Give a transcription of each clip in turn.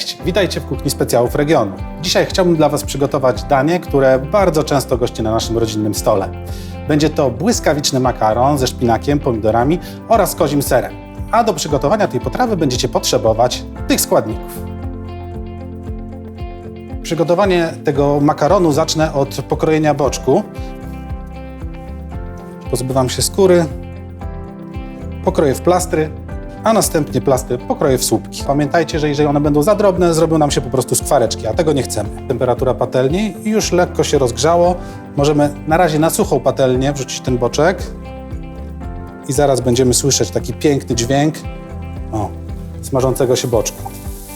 Cześć, witajcie w kuchni specjałów regionu. Dzisiaj chciałbym dla Was przygotować danie, które bardzo często gości na naszym rodzinnym stole. Będzie to błyskawiczny makaron ze szpinakiem, pomidorami oraz kozim serem. A do przygotowania tej potrawy będziecie potrzebować tych składników. Przygotowanie tego makaronu zacznę od pokrojenia boczku. Pozbywam się skóry, pokroję w plastry, a następnie plastry pokroję w słupki. Pamiętajcie, że jeżeli one będą za drobne, zrobią nam się po prostu skwareczki, a tego nie chcemy. Temperatura patelni już lekko się rozgrzało. Możemy na razie na suchą patelnię wrzucić ten boczek i zaraz będziemy słyszeć taki piękny dźwięk o, smażącego się boczku.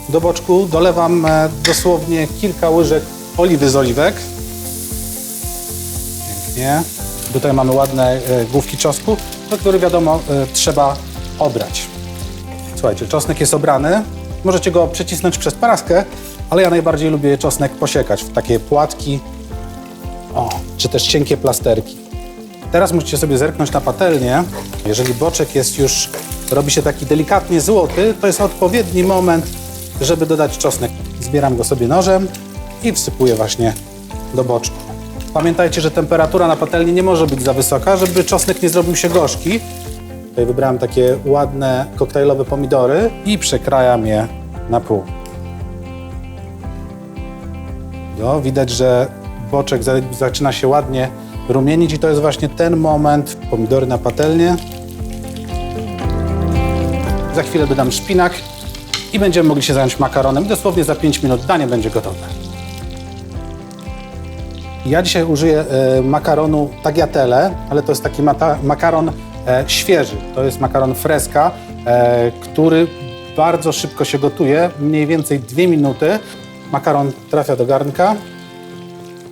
Do boczku dolewam e, dosłownie kilka łyżek oliwy z oliwek. Pięknie. Tutaj mamy ładne e, główki czosnku, do których wiadomo e, trzeba obrać. Słuchajcie, czosnek jest obrany. Możecie go przecisnąć przez paraskę, ale ja najbardziej lubię czosnek posiekać w takie płatki, o, czy też cienkie plasterki. Teraz musicie sobie zerknąć na patelnię. Jeżeli boczek jest już, robi się taki delikatnie złoty, to jest odpowiedni moment, żeby dodać czosnek. Zbieram go sobie nożem i wsypuję właśnie do boczku. Pamiętajcie, że temperatura na patelni nie może być za wysoka, żeby czosnek nie zrobił się gorzki. Tutaj wybrałem takie ładne koktajlowe pomidory i przekrajam je na pół. No, widać, że boczek za- zaczyna się ładnie rumienić i to jest właśnie ten moment. Pomidory na patelnię. Za chwilę dodam szpinak i będziemy mogli się zająć makaronem. Dosłownie za 5 minut danie będzie gotowe. Ja dzisiaj użyję e, makaronu tagliatelle, ale to jest taki makaron świeży. To jest makaron freska, e, który bardzo szybko się gotuje, mniej więcej 2 minuty. Makaron trafia do garnka.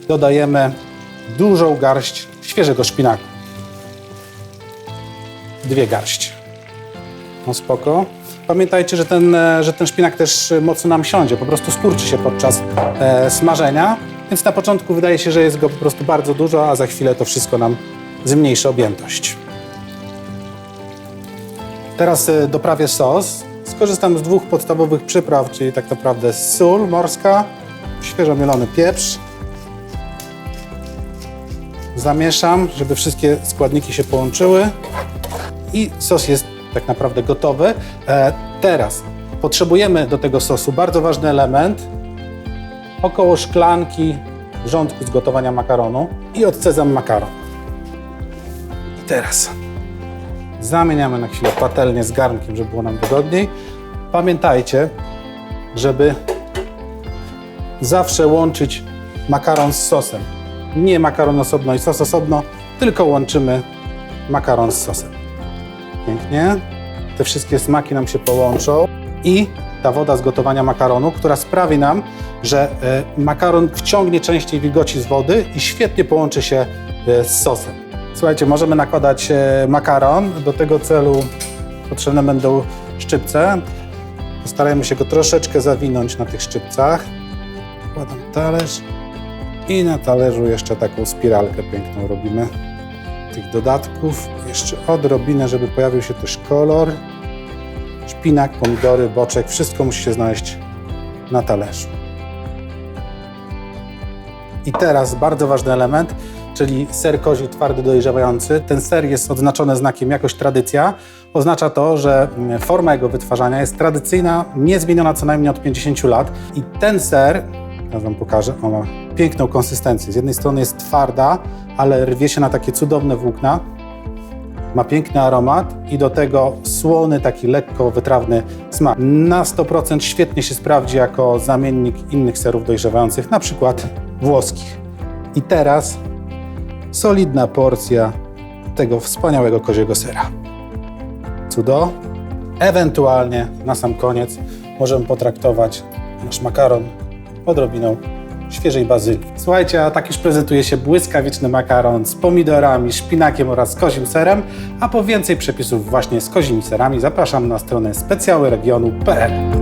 Dodajemy dużą garść świeżego szpinaku. Dwie garści. No spoko. Pamiętajcie, że ten, e, że ten szpinak też e, mocno nam siądzie, po prostu skurczy się podczas e, smażenia, więc na początku wydaje się, że jest go po prostu bardzo dużo, a za chwilę to wszystko nam zmniejszy objętość. Teraz e, doprawię sos. Skorzystam z dwóch podstawowych przypraw, czyli tak naprawdę sól morska, świeżo mielony pieprz. Zamieszam, żeby wszystkie składniki się połączyły i sos jest tak naprawdę gotowy. E, teraz potrzebujemy do tego sosu bardzo ważny element, około szklanki wrzątku z gotowania makaronu i odcedzam makaron. I teraz zamieniamy na chwilę patelnię z garnkiem, żeby było nam wygodniej. Pamiętajcie, żeby zawsze łączyć makaron z sosem. Nie makaron osobno i sos osobno, tylko łączymy makaron z sosem. Pięknie. Te wszystkie smaki nam się połączą i ta woda z gotowania makaronu, która sprawi nam, że e, makaron wciągnie częściej wilgoci z wody i świetnie połączy się e, z sosem. Słuchajcie, możemy nakładać e, makaron. Do tego celu potrzebne będą szczypce. Postarajmy się go troszeczkę zawinąć na tych szczypcach. Wkładam talerz i na talerzu jeszcze taką spiralkę piękną robimy tych dodatków. Jeszcze odrobinę, żeby pojawił się też kolor. Szpinak, pomidory, boczek, wszystko musi się znaleźć na talerzu. I teraz bardzo ważny element, czyli ser kozi twardy dojrzewający. Ten ser jest odznaczony znakiem jakość tradycja. Oznacza to, że mm, forma jego wytwarzania jest tradycyjna, niezmieniona co najmniej od 50 lat. I ten ser, ja Wam pokażę, ma piękną konsystencję. Z jednej strony jest twarda, ale rwie się na takie cudowne włókna. Ma piękny aromat i do tego słony, taki lekko wytrawny smak. Na 100% świetnie się sprawdzi jako zamiennik innych serów dojrzewających, na przykład włoskich. I teraz solidna porcja tego wspaniałego koziego sera. Cudo. Ewentualnie na sam koniec możemy potraktować nasz makaron odrobiną świeżej bazylii. Słuchajcie, a tak już prezentuje się błyskawiczny makaron z pomidorami, szpinakiem oraz kozim serem, a po więcej przepisów właśnie z kozimi serami zapraszam na stronę specjałyregionu.pl.